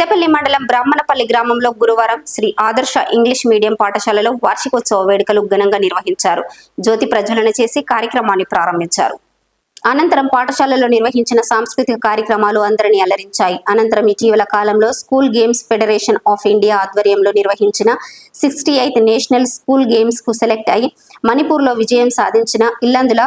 పెద్దపల్లి మండలం బ్రాహ్మణపల్లి గ్రామంలో గురువారం శ్రీ ఆదర్శ ఇంగ్లీష్ మీడియం పాఠశాలలో వార్షికోత్సవ వేడుకలు ఘనంగా నిర్వహించారు. జ్యోతి ప్రజ్వలన చేసి కార్యక్రమాన్ని ప్రారంభించారు. అనంతరం పాఠశాలలో నిర్వహించిన సాంస్కృతిక కార్యక్రమాలు అందరినీ అలరించాయి. అనంతరం ఇటీవల కాలంలో school games federation of India ఆధ్వర్యంలో నిర్వహించిన సిక్స్టీ ఎయిత్ నేషనల్ స్కూల్ గేమ్స్కు సెలెక్ట్ అయి మణిపూర్లో విజయం సాధించిన ఇల్లందుల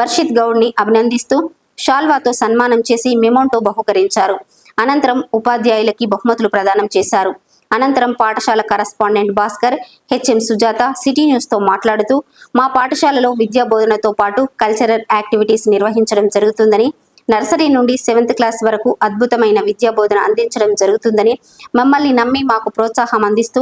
వర్షిత్ గౌడ్ని అభినందిస్తూ షాల్వాతో సన్మానం చేసి మెమోంటో బహుకరించారు. అనంతరం ఉపాధ్యాయులకి బహుమతులు ప్రదానం చేశారు. అనంతరం పాఠశాల correspondent Bhaskar HM Sujatha city న్యూస్తో మాట్లాడుతూ మా పాఠశాలలో విద్యా బోధనతో పాటు కల్చరల్ యాక్టివిటీస్ నిర్వహించడం జరుగుతుందని నర్సరీ నుండి సెవెంత్ క్లాస్ వరకు అద్భుతమైన విద్యా బోధన అందించడం జరుగుతుందని మమ్మల్ని నమ్మి మాకు ప్రోత్సాహం అందిస్తూ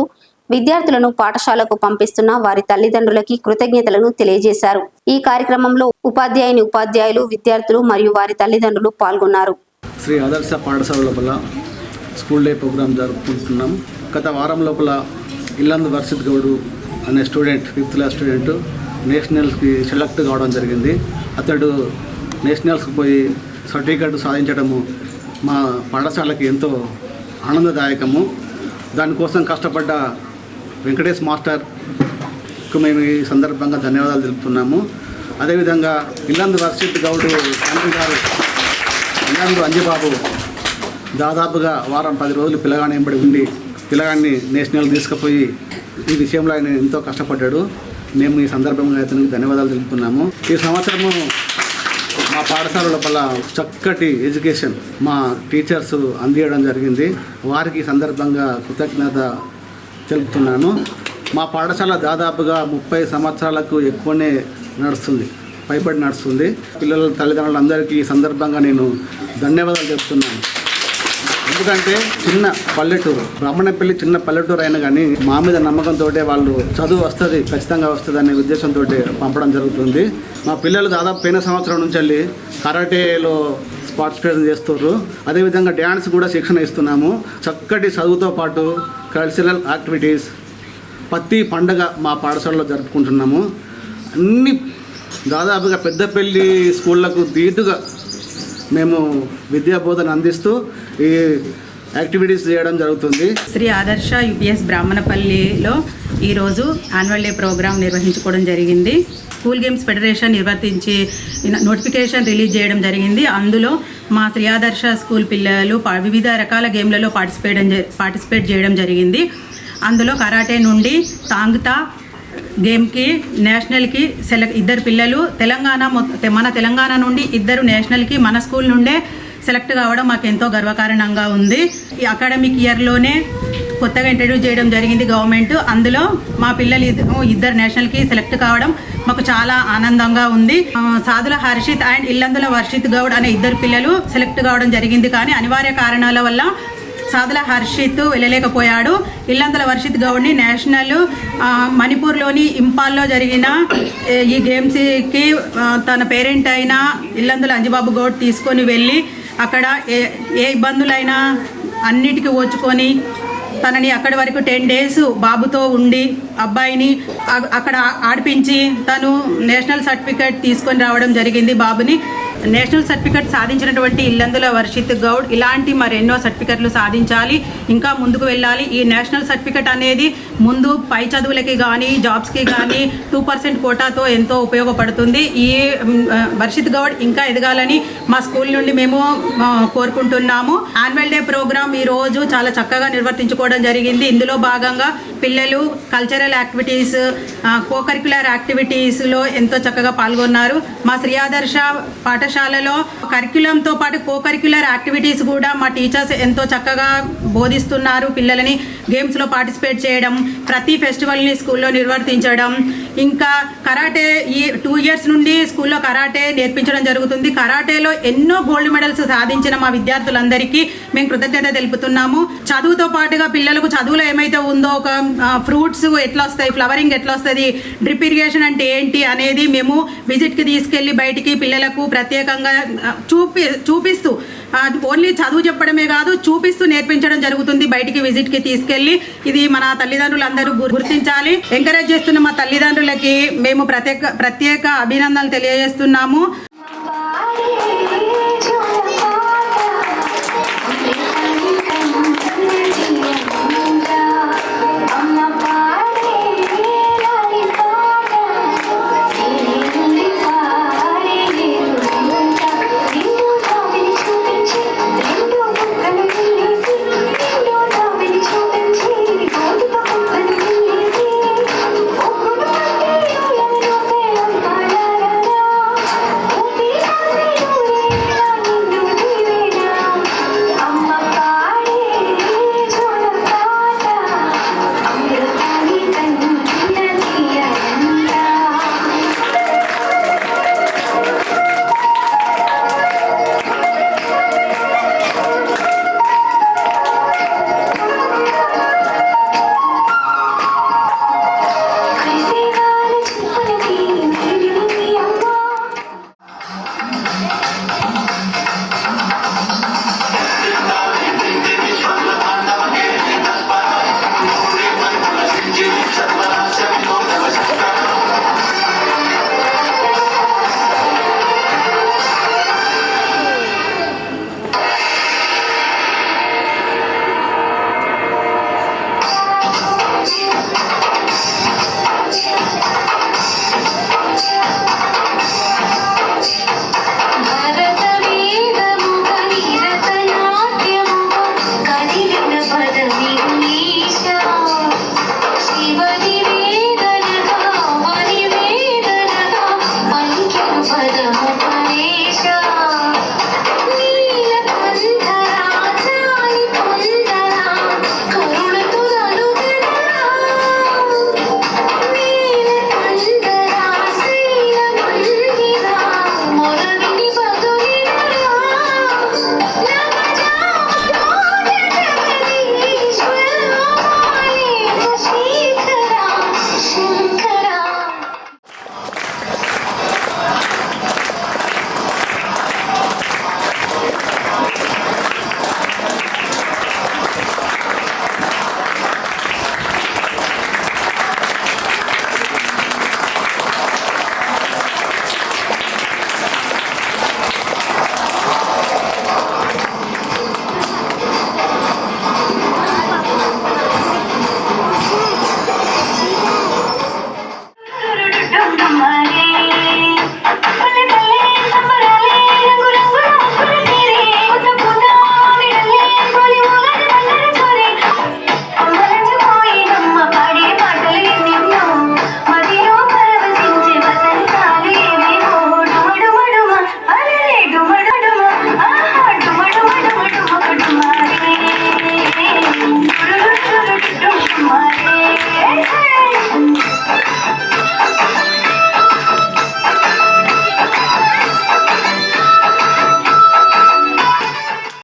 విద్యార్థులను పాఠశాలకు పంపిస్తున్న వారి తల్లిదండ్రులకి కృతజ్ఞతలను తెలియజేశారు. ఈ కార్యక్రమంలో ఉపాధ్యాయుని ఉపాధ్యాయులు విద్యార్థులు మరియు వారి తల్లిదండ్రులు పాల్గొన్నారు. శ్రీ ఆదర్శ పాఠశాల లోపల స్కూల్ డే ప్రోగ్రాం జరుపుకుంటున్నాం. గత వారం లోపల ఇల్లందు వర్షిత్ గౌడు అనే స్టూడెంట్ ఫిఫ్త్ క్లాస్ స్టూడెంట్ నేషనల్స్కి సెలెక్ట్ కావడం జరిగింది. అతడు నేషనల్స్కి పోయి సర్టిఫికెట్ సాధించడము మా పాఠశాలకి ఎంతో ఆనందదాయకము. దానికోసం కష్టపడ్డ వెంకటేష్ మాస్టర్కు మేము ఈ సందర్భంగా ధన్యవాదాలు తెలుపుతున్నాము. అదేవిధంగా ఇల్లందు వర్షిత్ గౌడు తండ్రి గారు ఇల్లందు అంజబాబు దాదాపుగా వారం పది రోజులు పిల్లగాని వెంబడి ఉండి పిల్లగాన్ని నేషనల్ తీసుకుపోయి ఈ విషయంలో ఆయన ఎంతో కష్టపడ్డాడు. మేము ఈ సందర్భంగా అతనికి ధన్యవాదాలు తెలుపుతున్నాము. ఈ సంవత్సరము మా పాఠశాల లోపల చక్కటి ఎడ్యుకేషన్ మా టీచర్స్ అందియడం జరిగింది. వారికి ఈ సందర్భంగా కృతజ్ఞత తెలుపుతున్నాను. మా పాఠశాల దాదాపుగా ముప్పై సంవత్సరాలకు ఎక్కువనే నడుస్తుంది. పైబడి నడుస్తుంది. పిల్లల తల్లిదండ్రులందరికీ ఈ సందర్భంగా నేను ధన్యవాదాలు చెప్తున్నాను. ఎందుకంటే చిన్న పల్లెటూరు బ్రాహ్మణపల్లి చిన్న పల్లెటూరు అయినా కానీ మా మీద నమ్మకంతో వాళ్ళు చదువు వస్తుంది ఖచ్చితంగా వస్తుంది అనే ఉద్దేశంతో పంపడం జరుగుతుంది. మా పిల్లలు దాదాపు పోయిన సంవత్సరం నుంచి వెళ్ళి కరాటేలో పార్టిసిపేషన్ చేస్తున్నారు అదేవిధంగా డ్యాన్స్ కూడా శిక్షణ ఇస్తున్నాము. చక్కటి చదువుతో పాటు కల్చరల్ యాక్టివిటీస్ ప్రతి పండగ మా పాఠశాలలో జరుపుకుంటున్నాము. అన్ని దాదాపుగా పెద్దపల్లి స్కూళ్ళకు దీటుగా మేము విద్యా బోధన అందిస్తూ ఈ యాక్టివిటీస్ చేయడం జరుగుతుంది. శ్రీ ఆదర్శ యూపీఎస్ బ్రాహ్మణపల్లిలో ఈరోజు యాన్యువల్ డే ప్రోగ్రాం నిర్వహించుకోవడం జరిగింది. స్కూల్ గేమ్స్ ఫెడరేషన్ నిర్వర్తించి నోటిఫికేషన్ రిలీజ్ చేయడం జరిగింది. అందులో మా శ్రీ ఆదర్శ స్కూల్ పిల్లలు వివిధ రకాల గేమ్లలో పార్టిసిపేట్ పార్టిసిపేట్ చేయడం జరిగింది. అందులో కరాటే నుండి తాంగ్తా గేమ్కి నేషనల్కి సెలెక్ట్ ఇద్దరు పిల్లలు తెలంగాణ మన తెలంగాణ నుండి ఇద్దరు నేషనల్కి మన స్కూల్ నుండే సెలెక్ట్ కావడం మాకు ఎంతో గర్వకారణంగా ఉంది. ఈ అకాడమిక్ ఇయర్లోనే కొత్తగా ఇంట్రడ్యూస్ చేయడం జరిగింది గవర్నమెంట్. అందులో మా పిల్లలు ఇద్దరు నేషనల్కి సెలెక్ట్ కావడం మాకు చాలా ఆనందంగా ఉంది. సాధుల హర్షిత్ అండ్ ఇల్లందుల వర్షిత్ గౌడ్ అనే ఇద్దరు పిల్లలు సెలెక్ట్ కావడం జరిగింది. కానీ అనివార్య కారణాల వల్ల సాధల హర్షిత్ వెళ్ళలేకపోయాడు. ఇల్లంతల వర్షిత్ గౌడ్ని నేషనల్ మణిపూర్లోని ఇంపాల్లో జరిగిన ఈ గేమ్స్కి తన పేరెంట్ అయిన ఇల్లందుల అంజబాబు గౌడ్ తీసుకొని వెళ్ళి అక్కడ ఏ ఏ ఇబ్బందులైనా అన్నిటికీ ఓచుకొని తనని అక్కడి వరకు టెన్ డేస్ బాబుతో ఉండి అబ్బాయిని అక్కడ ఆడిపించి తను నేషనల్ సర్టిఫికేట్ తీసుకొని రావడం జరిగింది బాబుని. నేషనల్ సర్టిఫికెట్ సాధించినటువంటి ఇల్లందుల వర్షిత్ గౌడ్ ఇలాంటి మరెన్నో సర్టిఫికెట్లు సాధించాలి ఇంకా ముందుకు వెళ్ళాలి. ఈ నేషనల్ సర్టిఫికేట్ అనేది ముందు పై చదువులకి కానీ జాబ్స్కి కానీ టూ పర్సెంట్ కోటాతో ఎంతో ఉపయోగపడుతుంది. ఈ వర్షిత్ గౌడ్ ఇంకా ఎదగాలని మా స్కూల్ నుండి మేము కోరుకుంటున్నాము. యాన్యువల్ డే ప్రోగ్రామ్ ఈ రోజు చాలా చక్కగా నిర్వర్తించుకోవడం జరిగింది. ఇందులో భాగంగా పిల్లలు కల్చరల్ యాక్టివిటీస్ కోకరిక్యులర్ యాక్టివిటీస్లో ఎంతో చక్కగా పాల్గొన్నారు. మా శ్రీ ఆదర్శ పాఠశాలలో కరిక్యులంతో పాటు కోకరిక్యులర్ యాక్టివిటీస్ కూడా మా టీచర్స్ ఎంతో చక్కగా బోధిస్తున్నారు పిల్లలని. గేమ్స్లో పార్టిసిపేట్ చేయడం ప్రతి ఫెస్టివల్ని స్కూల్లో నిర్వర్తించడం ఇంకా కరాటే ఈ టూ ఇయర్స్ నుండి స్కూల్లో కరాటే నేర్పించడం జరుగుతుంది. కరాటేలో ఎన్నో గోల్డ్ మెడల్స్ సాధించిన మా విద్యార్థులందరికీ మేము కృతజ్ఞత తెలుపుతున్నాము. చదువుతో పాటుగా పిల్లలకు చదువులో ఏమైతే ఉందో ఒక ఫ్రూట్స్ ఎట్లా వస్తాయి ఫ్లవరింగ్ ఎట్లా వస్తుంది డ్రిప్ ఇరిగేషన్ అంటే ఏంటి అనేది మేము విజిట్కి తీసుకెళ్ళి బయటికి పిల్లలకు ప్రత్యేకంగా చూపి చూపిస్తూ ఓన్లీ చదువు చెప్పడమే కాదు చూపిస్తూ నేర్పించడం జరుగుతుంది బయటికి విజిట్కి తీసుకెళ్ళి. ఇది మన తల్లిదండ్రులందరూ గుర్తించాలి. ఎంకరేజ్ చేస్తున్న మా తల్లిదండ్రులకి మేము ప్రత్యేక ప్రత్యేక అభినందనలు తెలియజేస్తున్నాము.